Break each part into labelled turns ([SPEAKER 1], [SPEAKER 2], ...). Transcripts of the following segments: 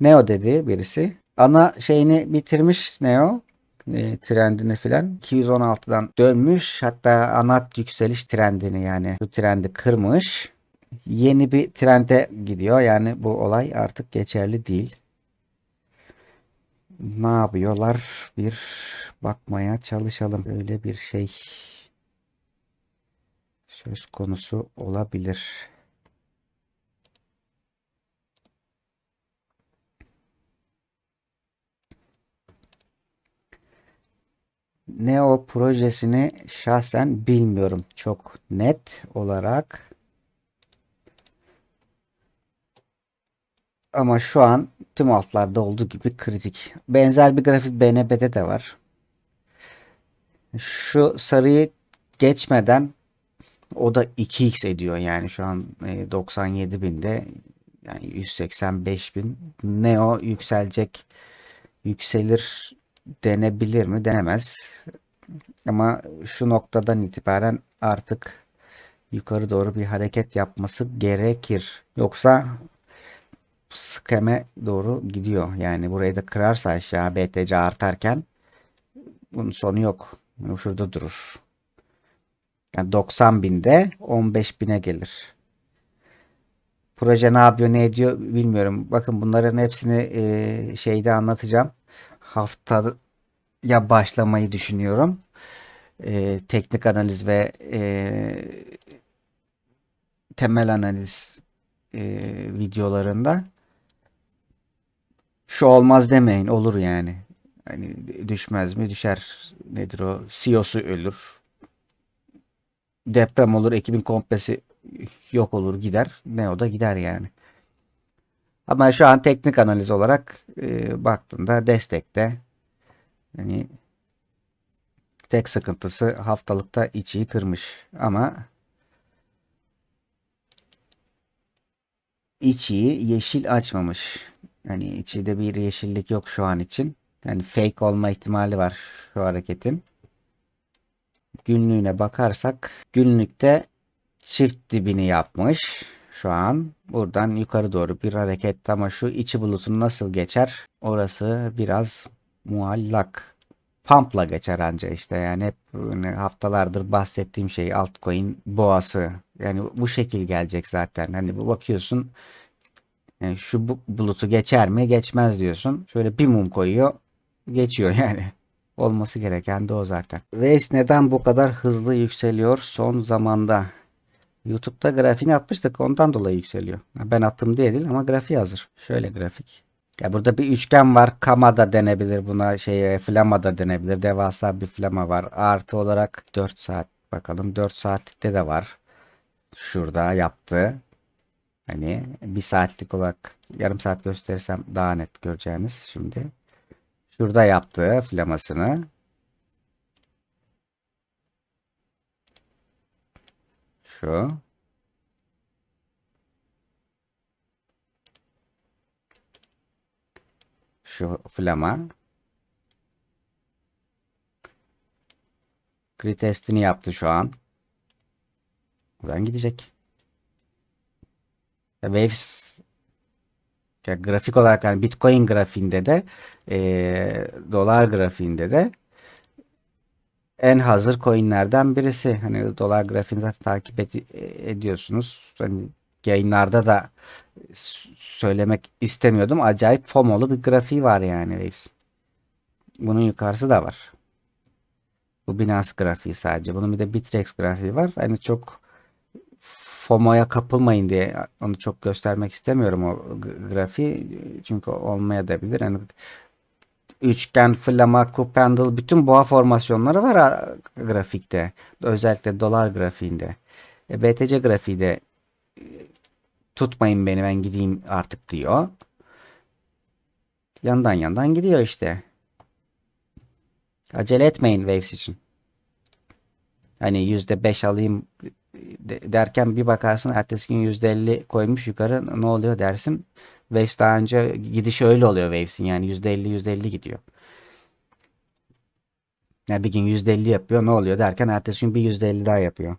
[SPEAKER 1] Neo dedi birisi. Ana şeyini bitirmiş Neo. E, trendini filan 216'dan dönmüş hatta ana yükseliş trendini yani bu trendi kırmış yeni bir trende gidiyor yani bu olay artık geçerli değil ne yapıyorlar bir bakmaya çalışalım böyle bir şey söz konusu olabilir. Neo projesini şahsen bilmiyorum çok net olarak. Ama şu an tüm altlarda olduğu gibi kritik. Benzer bir grafik BNB'de de var. Şu sarıyı geçmeden o da 2x ediyor yani şu an e, 97 binde yani 185 bin. Neo yükselecek yükselir denebilir mi? Denemez. Ama şu noktadan itibaren artık yukarı doğru bir hareket yapması gerekir. Yoksa skeme doğru gidiyor. Yani burayı da kırarsa aşağı BTC artarken bunun sonu yok. Şurada durur. Yani 90 binde 15 bine gelir. Proje ne yapıyor ne ediyor bilmiyorum. Bakın bunların hepsini şeyde anlatacağım. Haftaya başlamayı düşünüyorum. E, teknik analiz ve e, temel analiz e, videolarında. Şu olmaz demeyin olur yani. Hani düşmez mi? Düşer. Nedir o? CEO'su ölür. Deprem olur. Ekibin komplesi yok olur gider. Ne o da gider yani. Ama şu an teknik analiz olarak e, baktığında destekte yani tek sıkıntısı haftalıkta içiyi kırmış ama içiyi yeşil açmamış. Yani içinde bir yeşillik yok şu an için. Yani fake olma ihtimali var şu hareketin. Günlüğüne bakarsak günlükte çift dibini yapmış şu an. Buradan yukarı doğru bir hareket ama şu içi bulutun nasıl geçer? Orası biraz muallak. Pump'la geçer anca işte yani hep haftalardır bahsettiğim şey altcoin boğası. Yani bu şekil gelecek zaten. Hani bu bakıyorsun yani şu bu- bulutu geçer mi? Geçmez diyorsun. Şöyle bir mum koyuyor. Geçiyor yani. Olması gereken de o zaten. Waves neden bu kadar hızlı yükseliyor son zamanda? YouTube'da grafiğini atmıştık ondan dolayı yükseliyor. Ben attım diye değil ama grafiği hazır. Şöyle grafik. Ya burada bir üçgen var. Kama da denebilir buna. Şey, flama da denebilir. Devasa bir flama var. Artı olarak 4 saat bakalım. 4 saatlikte de var. Şurada yaptı. Hani bir saatlik olarak yarım saat gösterirsem daha net göreceğiniz şimdi. Şurada yaptığı flamasını şu şu flama grid testini yaptı şu an. Buradan gidecek. Waves ya grafik olarak yani Bitcoin grafiğinde de eee, dolar grafiğinde de en hazır coinlerden birisi. Hani dolar grafiğini zaten takip ed- ediyorsunuz. Hani yayınlarda da söylemek istemiyordum. Acayip FOMO'lu bir grafiği var yani Waves. Bunun yukarısı da var. Bu Binance grafiği sadece. Bunun bir de Bittrex grafiği var. Hani çok FOMO'ya kapılmayın diye onu çok göstermek istemiyorum o grafiği. Çünkü olmaya da bilir. Yani üçgen, flama, handle bütün boğa formasyonları var grafikte. Özellikle dolar grafiğinde. E, BTC grafiği de e, tutmayın beni ben gideyim artık diyor. Yandan yandan gidiyor işte. Acele etmeyin Waves için. Hani %5 alayım derken bir bakarsın ertesi gün %50 koymuş yukarı ne oluyor dersin. Waves daha önce gidişi öyle oluyor Waves'in yani %50 %50 gidiyor. Yani bir gün %50 yapıyor ne oluyor derken ertesi gün bir %50 daha yapıyor.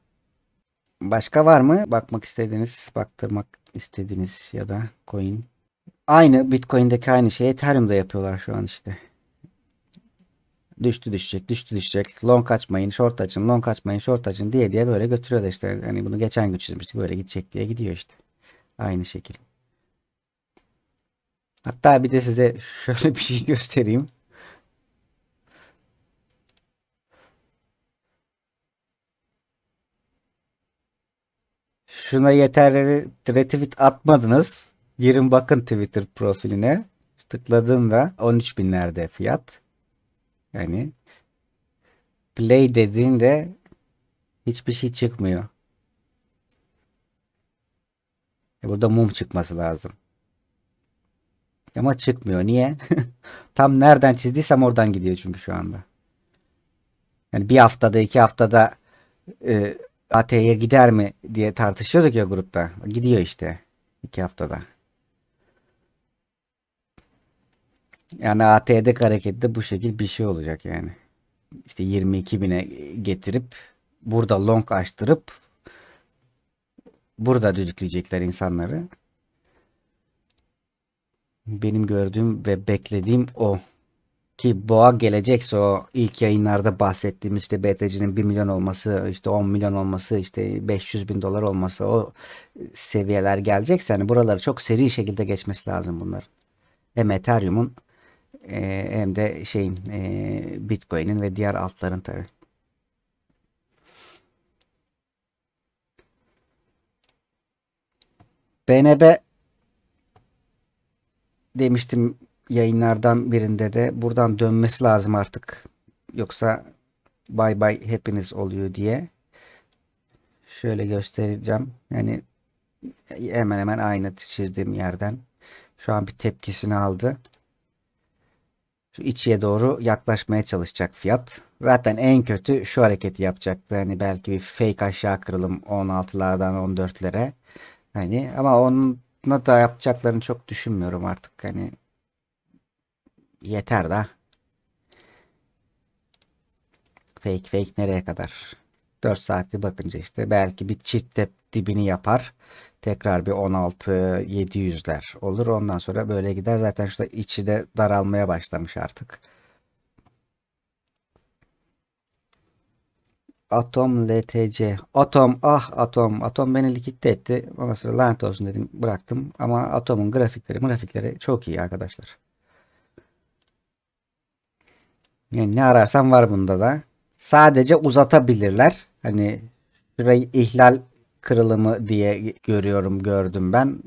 [SPEAKER 1] Başka var mı bakmak istediğiniz, baktırmak istediğiniz ya da coin? Aynı Bitcoin'deki aynı şeyi Ethereum'da yapıyorlar şu an işte. Düştü düşecek, düştü düşecek. Long açmayın, short açın, long açmayın, short açın diye diye böyle götürüyorlar işte. Hani bunu geçen gün çizmiştik böyle gidecek diye gidiyor işte. Aynı şekil. Hatta bir de size şöyle bir şey göstereyim. Şuna yeterli retweet atmadınız. Girin bakın Twitter profiline. Tıkladığımda 13 binlerde fiyat. Yani play dediğinde hiçbir şey çıkmıyor. E burada mum çıkması lazım. Ama çıkmıyor. Niye? Tam nereden çizdiysem oradan gidiyor çünkü şu anda. Yani bir haftada iki haftada e, AT'ye gider mi diye tartışıyorduk ya grupta. Gidiyor işte. iki haftada. Yani AT'deki harekette bu şekil bir şey olacak yani. İşte 22 bine getirip burada long açtırıp burada düdükleyecekler insanları. Benim gördüğüm ve beklediğim o. Ki boğa gelecekse o ilk yayınlarda bahsettiğimiz işte BTC'nin 1 milyon olması, işte 10 milyon olması, işte 500 bin dolar olması o seviyeler gelecekse hani buraları çok seri şekilde geçmesi lazım bunlar. Hem Ethereum'un e, hem de şeyin e, Bitcoin'in ve diğer altların tabi. BNB demiştim yayınlardan birinde de buradan dönmesi lazım artık. Yoksa bay bay hepiniz oluyor diye. Şöyle göstereceğim. Yani hemen hemen aynı çizdiğim yerden. Şu an bir tepkisini aldı. Şu içiye doğru yaklaşmaya çalışacak fiyat. Zaten en kötü şu hareketi yapacaktı. Hani belki bir fake aşağı kırılım 16'lardan 14'lere. Hani ama onunla da yapacaklarını çok düşünmüyorum artık. Hani yeter da. Fake fake nereye kadar? 4 saatli bakınca işte belki bir çift de dibini yapar. Tekrar bir 16 700'ler olur. Ondan sonra böyle gider. Zaten şurada içi de daralmaya başlamış artık. Atom LTC. Atom ah atom. Atom beni likitte etti. Ondan sonra lanet olsun dedim bıraktım. Ama atomun grafikleri grafikleri çok iyi arkadaşlar. Yani ne ararsan var bunda da. Sadece uzatabilirler. Hani şurayı ihlal kırılımı diye görüyorum gördüm ben.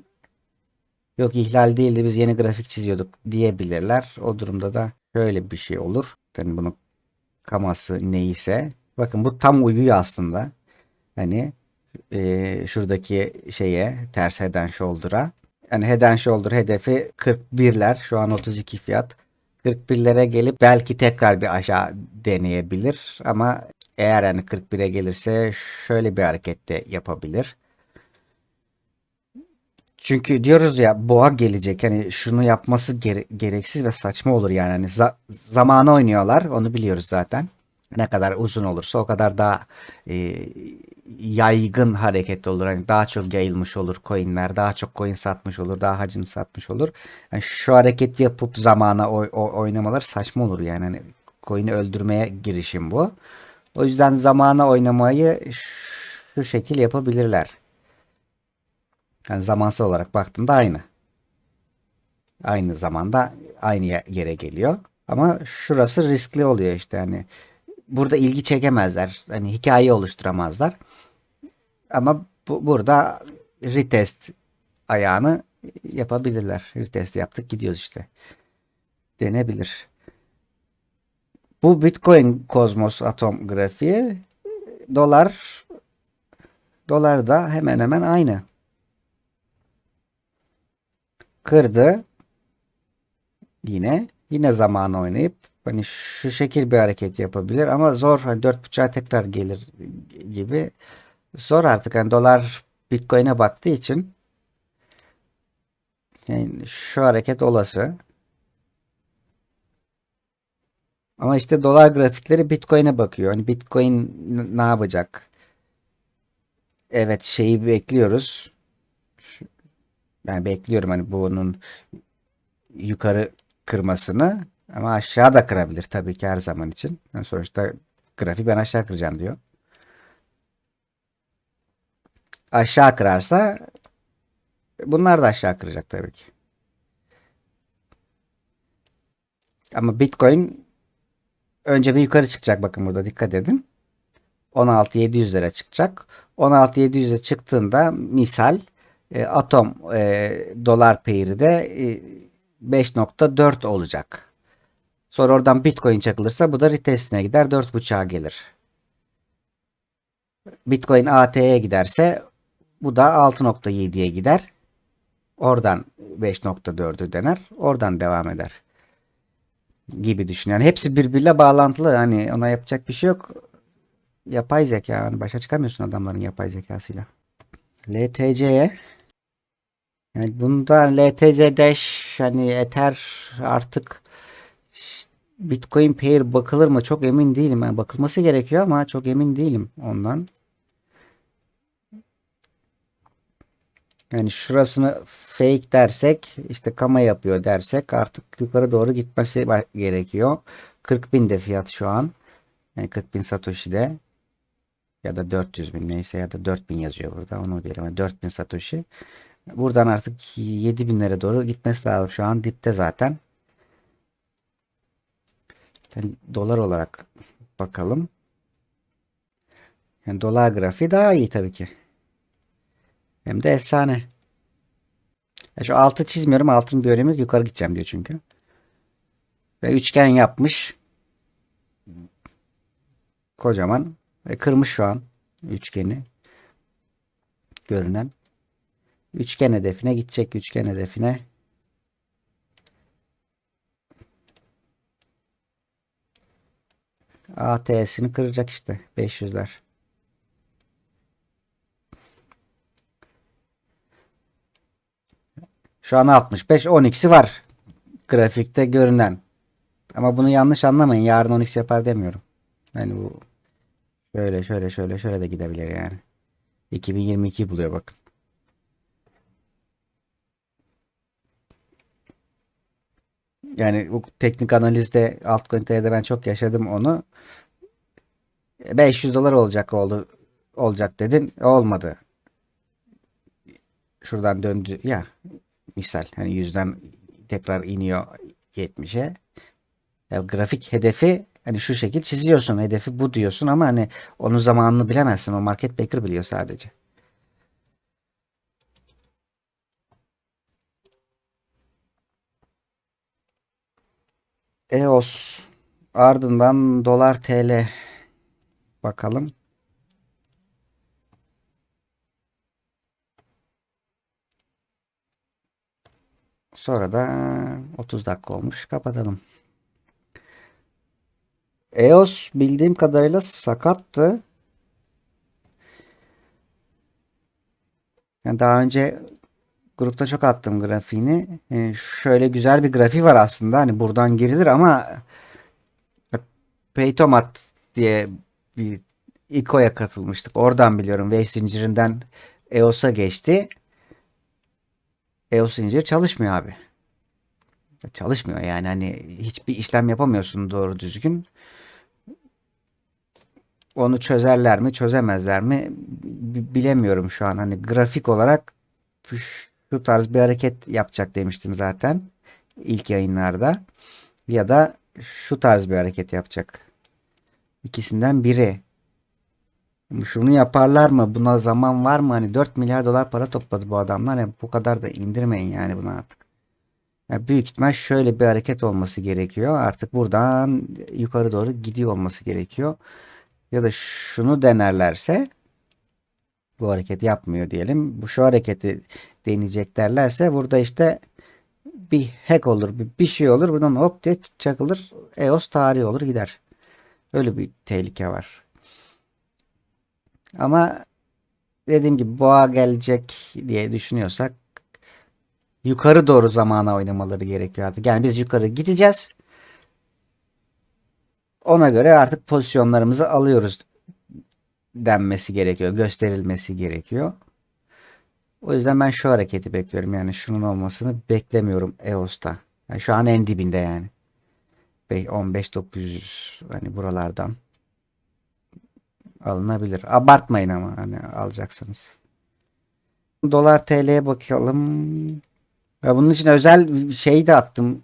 [SPEAKER 1] Yok ihlal değildi biz yeni grafik çiziyorduk diyebilirler. O durumda da şöyle bir şey olur. Yani bunun kaması neyse. Bakın bu tam uyuyor aslında. Hani e, şuradaki şeye ters head shoulder'a. Yani head and shoulder hedefi 41'ler. Şu an 32 fiyat. 41'lere gelip belki tekrar bir aşağı deneyebilir ama eğer yani 41'e gelirse şöyle bir hareket de yapabilir. Çünkü diyoruz ya boğa gelecek. Hani şunu yapması gere- gereksiz ve saçma olur yani. Hani za- zamanı oynuyorlar. Onu biliyoruz zaten. Ne kadar uzun olursa o kadar daha e, yaygın hareket olur. Hani daha çok yayılmış olur coinler. Daha çok coin satmış olur. Daha hacim satmış olur. Yani şu hareket yapıp zamana oy- oynamalar saçma olur yani. Hani coin'i öldürmeye girişim bu. O yüzden zamana oynamayı şu şekil yapabilirler. Yani zamansal olarak baktığımda aynı. Aynı zamanda aynı yere geliyor. Ama şurası riskli oluyor işte hani burada ilgi çekemezler. Hani hikaye oluşturamazlar. Ama bu, burada retest ayağını yapabilirler. Retest yaptık gidiyoruz işte. Denebilir. Bu Bitcoin Kozmos atom grafiği dolar dolar da hemen hemen aynı. Kırdı. Yine yine zamanı oynayıp hani şu şekil bir hareket yapabilir ama zor hani 4.5'a tekrar gelir gibi zor artık hani dolar Bitcoin'e baktığı için yani şu hareket olası. Ama işte dolar grafikleri Bitcoin'e bakıyor. Hani Bitcoin ne yapacak? Evet şeyi bekliyoruz. Ben bekliyorum hani bunun yukarı kırmasını ama aşağı da kırabilir tabii ki her zaman için. Yani sonuçta grafik ben aşağı kıracağım diyor. Aşağı kırarsa bunlar da aşağı kıracak tabii ki. Ama Bitcoin önce bir yukarı çıkacak bakın burada dikkat edin. 16.700'lere çıkacak. 16.700'e çıktığında misal e, atom e, dolar peyri de e, 5.4 olacak. Sonra oradan Bitcoin çakılırsa bu da retestine gider 4.5'a gelir. Bitcoin AT'ye giderse bu da 6.7'ye gider. Oradan 5.4'ü dener. Oradan devam eder. Gibi düşün. Yani hepsi birbiriyle bağlantılı. Hani ona yapacak bir şey yok. Yapay zeka. Yani başa çıkamıyorsun adamların yapay zekasıyla. LTC'ye yani bunda LTC Dash hani Ether artık Bitcoin Pair bakılır mı çok emin değilim. Yani bakılması gerekiyor ama çok emin değilim ondan. Yani şurasını fake dersek işte kama yapıyor dersek artık yukarı doğru gitmesi gerekiyor. 40 bin de fiyat şu an. Yani 40 bin Satoshi'de ya da 400 bin neyse ya da 4 bin yazıyor burada onu diyelim. Yani 4 bin Satoshi. Buradan artık 7 binlere doğru gitmesi lazım. Şu an dipte zaten. Yani dolar olarak bakalım. Yani dolar grafiği daha iyi tabii ki. Hem de efsane. Ya şu altı çizmiyorum. Altın bir önemi yok. Yukarı gideceğim diyor çünkü. Ve üçgen yapmış. Kocaman. Ve kırmış şu an üçgeni. Görünen. Üçgen hedefine gidecek. Üçgen hedefine. ATS'ini kıracak işte. 500'ler. Şu an 65. 12'si var. Grafikte görünen. Ama bunu yanlış anlamayın. Yarın 12 yapar demiyorum. Yani bu şöyle şöyle şöyle şöyle de gidebilir yani. 2022 buluyor bakın. Yani bu teknik analizde altcoin'lerde ben çok yaşadım onu. 500 dolar olacak oldu olacak dedin. Olmadı. Şuradan döndü ya misal hani yüzden tekrar iniyor 70'e. Ya grafik hedefi hani şu şekil çiziyorsun. Hedefi bu diyorsun ama hani onun zamanını bilemezsin. O market maker biliyor sadece. EOS ardından dolar TL bakalım. Sonra da 30 dakika olmuş. Kapatalım. EOS bildiğim kadarıyla sakattı. Yani daha önce grupta çok attım grafiğini. Ee, şöyle güzel bir grafiği var aslında. Hani buradan girilir ama Paytomat diye bir İKO'ya katılmıştık. Oradan biliyorum. Wave zincirinden EOS'a geçti. EOS zincir çalışmıyor abi. Çalışmıyor yani hani hiçbir işlem yapamıyorsun doğru düzgün. Onu çözerler mi çözemezler mi bilemiyorum şu an. Hani grafik olarak şu tarz bir hareket yapacak demiştim zaten ilk yayınlarda. Ya da şu tarz bir hareket yapacak. İkisinden biri. Şunu yaparlar mı? Buna zaman var mı? Hani 4 milyar dolar para topladı bu adamlar. Yani bu kadar da indirmeyin yani bunu artık. Yani büyük ihtimal şöyle bir hareket olması gerekiyor. Artık buradan yukarı doğru gidiyor olması gerekiyor. Ya da şunu denerlerse bu hareket yapmıyor diyelim. Bu şu hareketi deneyecek derlerse burada işte bir hack olur, bir, bir şey olur. Buradan hop diye çakılır. EOS tarihi olur gider. Öyle bir tehlike var. Ama dediğim gibi boğa gelecek diye düşünüyorsak yukarı doğru zamana oynamaları gerekiyor artık. Yani biz yukarı gideceğiz. Ona göre artık pozisyonlarımızı alıyoruz denmesi gerekiyor. Gösterilmesi gerekiyor. O yüzden ben şu hareketi bekliyorum. Yani şunun olmasını beklemiyorum EOS'ta. Yani şu an en dibinde yani. 15 900 hani buralardan alınabilir. Abartmayın ama hani alacaksınız. Dolar TL'ye bakalım. Ya bunun için özel şey de attım.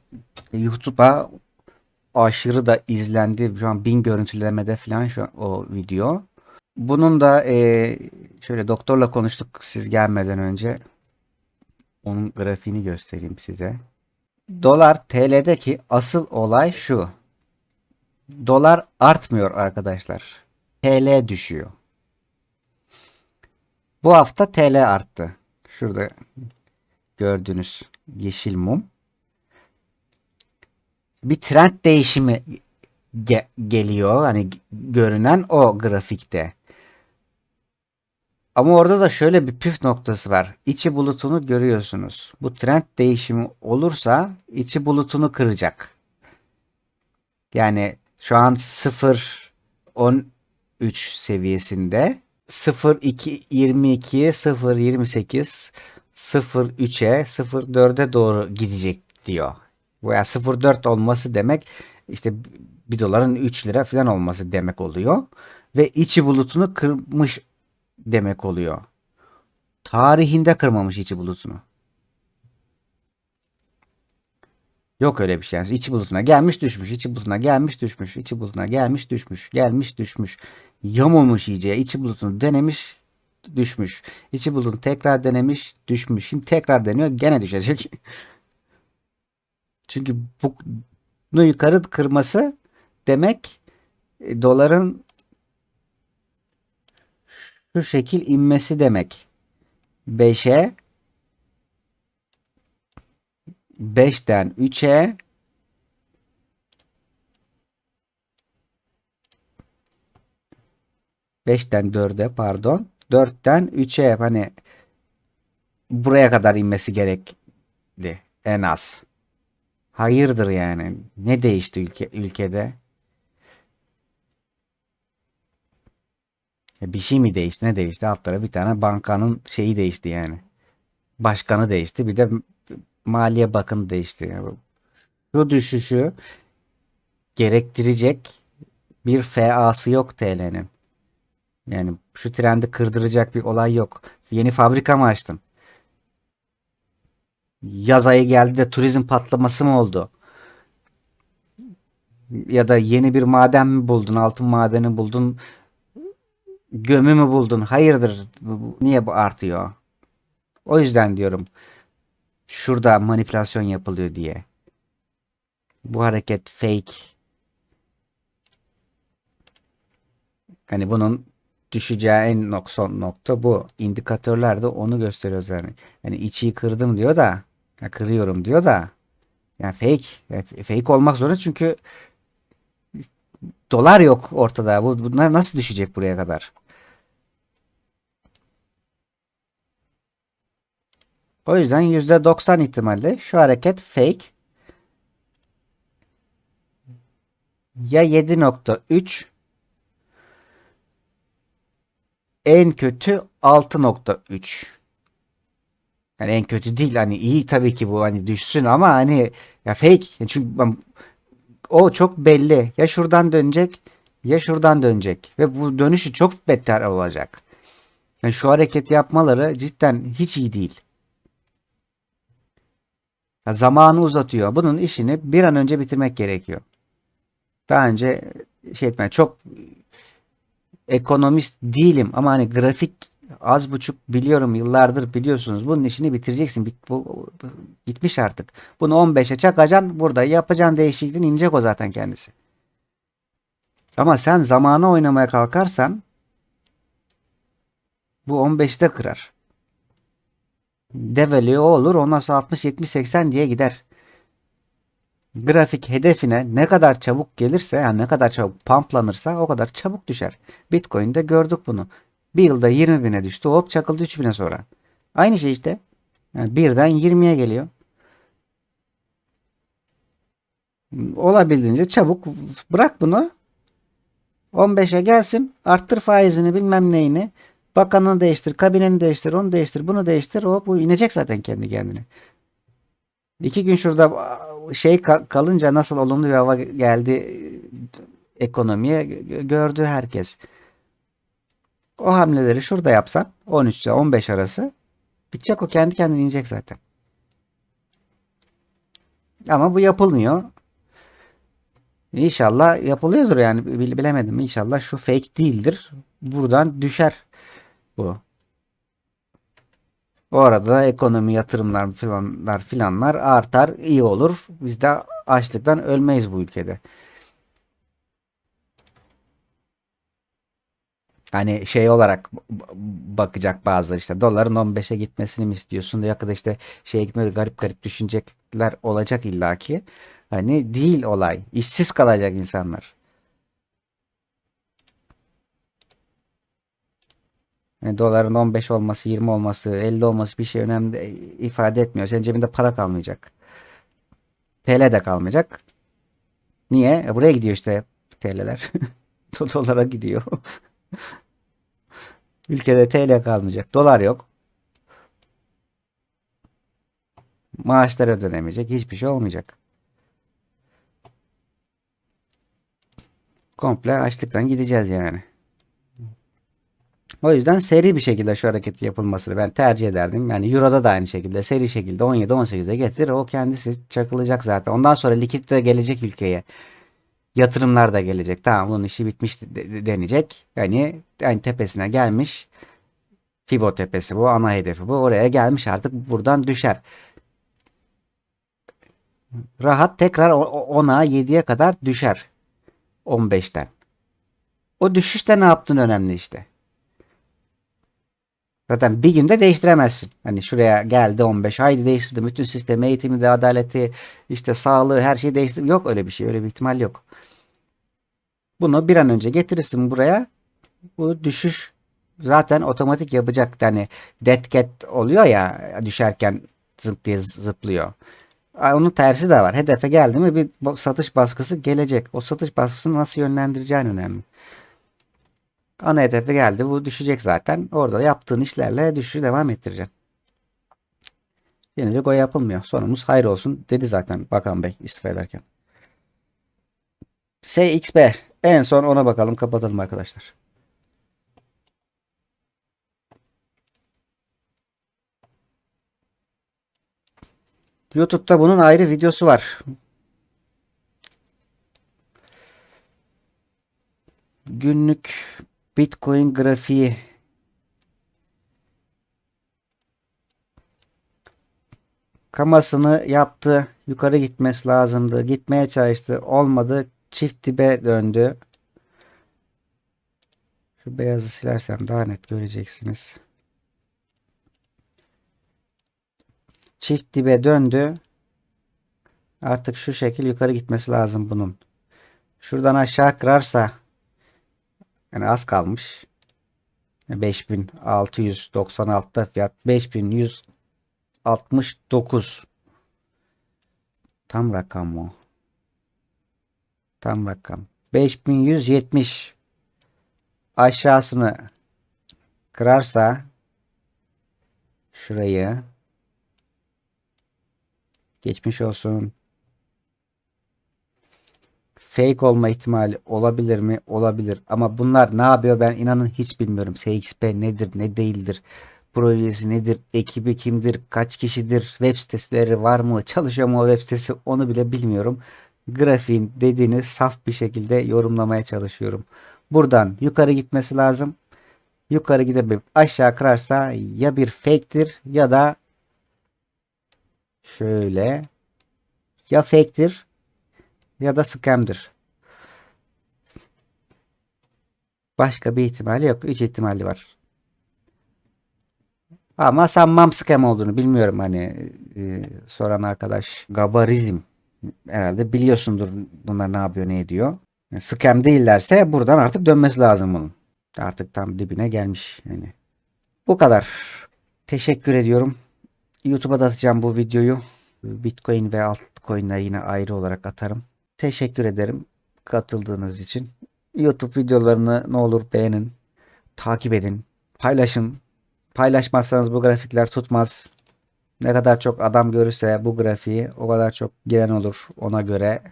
[SPEAKER 1] YouTube'a aşırı da izlendi. Şu an bin görüntülemede falan şu an o video. Bunun da e, şöyle doktorla konuştuk siz gelmeden önce. Onun grafiğini göstereyim size. Dolar TL'deki asıl olay şu. Dolar artmıyor arkadaşlar. TL düşüyor. Bu hafta TL arttı. Şurada gördüğünüz yeşil mum. Bir trend değişimi ge- geliyor. Hani görünen o grafikte. Ama orada da şöyle bir püf noktası var. İçi bulutunu görüyorsunuz. Bu trend değişimi olursa içi bulutunu kıracak. Yani şu an 0 13 seviyesinde 0 2 22 0 28 0 3'e 0 4'e doğru gidecek diyor. Veya 0.4 olması demek işte 1 doların 3 lira falan olması demek oluyor. Ve içi bulutunu kırmış demek oluyor. Tarihinde kırmamış içi bulutunu. Yok öyle bir şey. Yani içi bulutuna gelmiş düşmüş, içi bulutuna gelmiş düşmüş, içi bulutuna gelmiş düşmüş, gelmiş düşmüş. Yamulmuş iyice. içi bulutunu denemiş düşmüş. İçi bulutunu tekrar denemiş düşmüş. Şimdi tekrar deniyor gene düşecek. Çünkü bunu yukarı kırması demek e, doların şu şekil inmesi demek. 5'e 5'ten 3'e Beşten dörde pardon. Dörtten üçe hani buraya kadar inmesi gerekli en az. Hayırdır yani? Ne değişti ülke, ülkede? Bir şey mi değişti? Ne değişti? Alt bir tane bankanın şeyi değişti yani. Başkanı değişti. Bir de Maliye Bakanı değişti. Yani şu düşüşü gerektirecek bir FA'sı yok TL'nin. Yani şu trendi kırdıracak bir olay yok. Yeni fabrika mı açtın? Yaz ayı geldi de turizm patlaması mı oldu? Ya da yeni bir maden mi buldun? Altın madeni buldun? Gömü mü buldun? Hayırdır? Niye bu artıyor? O yüzden diyorum. Şurada manipülasyon yapılıyor diye. Bu hareket fake. Hani bunun düşeceği en son nokta bu. İndikatörler de onu gösteriyor yani. Yani içiyi kırdım diyor da ya kırıyorum diyor da yani fake. Yani fake olmak zorunda çünkü dolar yok ortada. Bu bunlar nasıl düşecek buraya kadar? O yüzden %90 ihtimalle şu hareket fake. Ya 7.3 en kötü 6.3 yani en kötü değil hani iyi tabii ki bu hani düşsün ama hani ya fake çünkü ben, o çok belli ya şuradan dönecek ya şuradan dönecek ve bu dönüşü çok beter olacak. Yani şu hareket yapmaları cidden hiç iyi değil. Zamanı uzatıyor. Bunun işini bir an önce bitirmek gerekiyor. Daha önce şey etme çok ekonomist değilim ama hani grafik az buçuk biliyorum yıllardır biliyorsunuz. Bunun işini bitireceksin. Bit, bu, bu, bitmiş artık. Bunu 15'e çakacaksın. Burada yapacağın değişikliğin inecek o zaten kendisi. Ama sen zamana oynamaya kalkarsan bu 15'te kırar. Develiyor olur. Ondan sonra 60, 70, 80 diye gider. Grafik hedefine ne kadar çabuk gelirse yani ne kadar çabuk pamplanırsa o kadar çabuk düşer. Bitcoin'de gördük bunu. Bir yılda 20 bine düştü. Hop çakıldı 3 bine sonra. Aynı şey işte. Yani birden 20'ye geliyor. Olabildiğince çabuk bırak bunu. 15'e gelsin. Arttır faizini bilmem neyini. Bakanını değiştir, kabineni değiştir, onu değiştir, bunu değiştir. O bu inecek zaten kendi kendine. İki gün şurada şey ka- kalınca nasıl olumlu bir hava geldi e, ekonomiye gö- gördü herkes. O hamleleri şurada yapsan 13 ile 15 arası bitecek o kendi kendine inecek zaten. Ama bu yapılmıyor. İnşallah yapılıyordur yani bil- bilemedim. İnşallah şu fake değildir. Buradan düşer bu. O arada ekonomi yatırımlar filanlar filanlar artar iyi olur. Biz de açlıktan ölmeyiz bu ülkede. Hani şey olarak bakacak bazıları işte doların 15'e gitmesini mi istiyorsun da işte şeye gitmeli garip garip düşünecekler olacak illaki. Hani değil olay. İşsiz kalacak insanlar. Yani doların 15 olması, 20 olması, 50 olması bir şey önemli ifade etmiyor. Senin cebinde para kalmayacak. TL de kalmayacak. Niye? E buraya gidiyor işte TL'ler. Dolara gidiyor. Ülkede TL kalmayacak. Dolar yok. Maaşlar ödenemeyecek. Hiçbir şey olmayacak. Komple açlıktan gideceğiz yani. O yüzden seri bir şekilde şu hareketi yapılmasını ben tercih ederdim. Yani Euro'da da aynı şekilde seri şekilde 17-18'e getirir. O kendisi çakılacak zaten. Ondan sonra likit de gelecek ülkeye. Yatırımlar da gelecek. Tamam bunun işi bitmiş de- de- denecek. Yani, yani tepesine gelmiş. Fibo tepesi bu. Ana hedefi bu. Oraya gelmiş artık buradan düşer. Rahat tekrar o- o- 10'a 7'ye kadar düşer. 15'ten. O düşüşte ne yaptın önemli işte. Zaten bir günde değiştiremezsin. Hani şuraya geldi 15 haydi değiştirdim. Bütün sistemi, eğitimi de, adaleti, işte sağlığı her şeyi değiştirdim. Yok öyle bir şey. Öyle bir ihtimal yok. Bunu bir an önce getirirsin buraya. Bu düşüş zaten otomatik yapacak. Yani dead cat oluyor ya düşerken zıp diye zıplıyor. Onun tersi de var. Hedefe geldi mi bir satış baskısı gelecek. O satış baskısını nasıl yönlendireceğin önemli. Ana hedefe geldi. Bu düşecek zaten. Orada yaptığın işlerle düşüşü devam ettireceksin. Yenilik o yapılmıyor. Sonumuz hayır olsun dedi zaten Bakan Bey istifa ederken. SXB. En son ona bakalım. Kapatalım arkadaşlar. YouTube'da bunun ayrı videosu var. Günlük Bitcoin grafiği kamasını yaptı. Yukarı gitmesi lazımdı. Gitmeye çalıştı. Olmadı. Çift dibe döndü. Şu beyazı silersem daha net göreceksiniz. Çift dibe döndü. Artık şu şekil yukarı gitmesi lazım bunun. Şuradan aşağı kırarsa yani az kalmış. 5696'da fiyat 5169 tam rakam o? Tam rakam. 5170 aşağısını kırarsa şurayı geçmiş olsun. Fake olma ihtimali olabilir mi? Olabilir. Ama bunlar ne yapıyor ben inanın hiç bilmiyorum. SXP nedir, ne değildir? Projesi nedir? Ekibi kimdir? Kaç kişidir? Web siteleri var mı? Çalışıyor mu o web sitesi? Onu bile bilmiyorum. Grafiğin dediğini saf bir şekilde yorumlamaya çalışıyorum. Buradan yukarı gitmesi lazım. Yukarı gidip aşağı kırarsa ya bir fake'tir ya da şöyle ya fake'tir ya da scam'dir. Başka bir ihtimali yok. Üç ihtimali var. Ama sanmam scam olduğunu bilmiyorum hani e, soran arkadaş gabarizm herhalde biliyorsundur bunlar ne yapıyor ne ediyor. Yani scam değillerse buradan artık dönmesi lazım bunun. Artık tam dibine gelmiş yani. Bu kadar. Teşekkür ediyorum. YouTube'a da atacağım bu videoyu. Bitcoin ve altcoin'ler yine ayrı olarak atarım. Teşekkür ederim katıldığınız için. YouTube videolarını ne olur beğenin, takip edin, paylaşın. Paylaşmazsanız bu grafikler tutmaz. Ne kadar çok adam görürse bu grafiği o kadar çok giren olur. Ona göre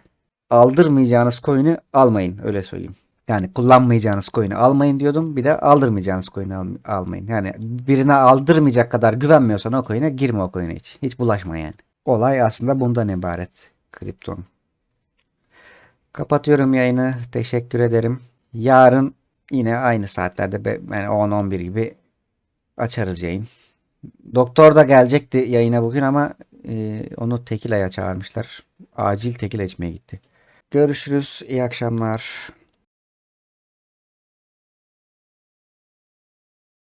[SPEAKER 1] aldırmayacağınız coin'i almayın öyle söyleyeyim. Yani kullanmayacağınız coin'i almayın diyordum. Bir de aldırmayacağınız coin'i al- almayın. Yani birine aldırmayacak kadar güvenmiyorsan o coin'e girme o coin'e hiç. Hiç bulaşma yani. Olay aslında bundan ibaret. Kripton. Kapatıyorum yayını. Teşekkür ederim. Yarın yine aynı saatlerde yani 10-11 gibi açarız yayın. Doktor da gelecekti yayına bugün ama e, onu Tekila'ya çağırmışlar. Acil Tekila içmeye gitti. Görüşürüz. İyi akşamlar.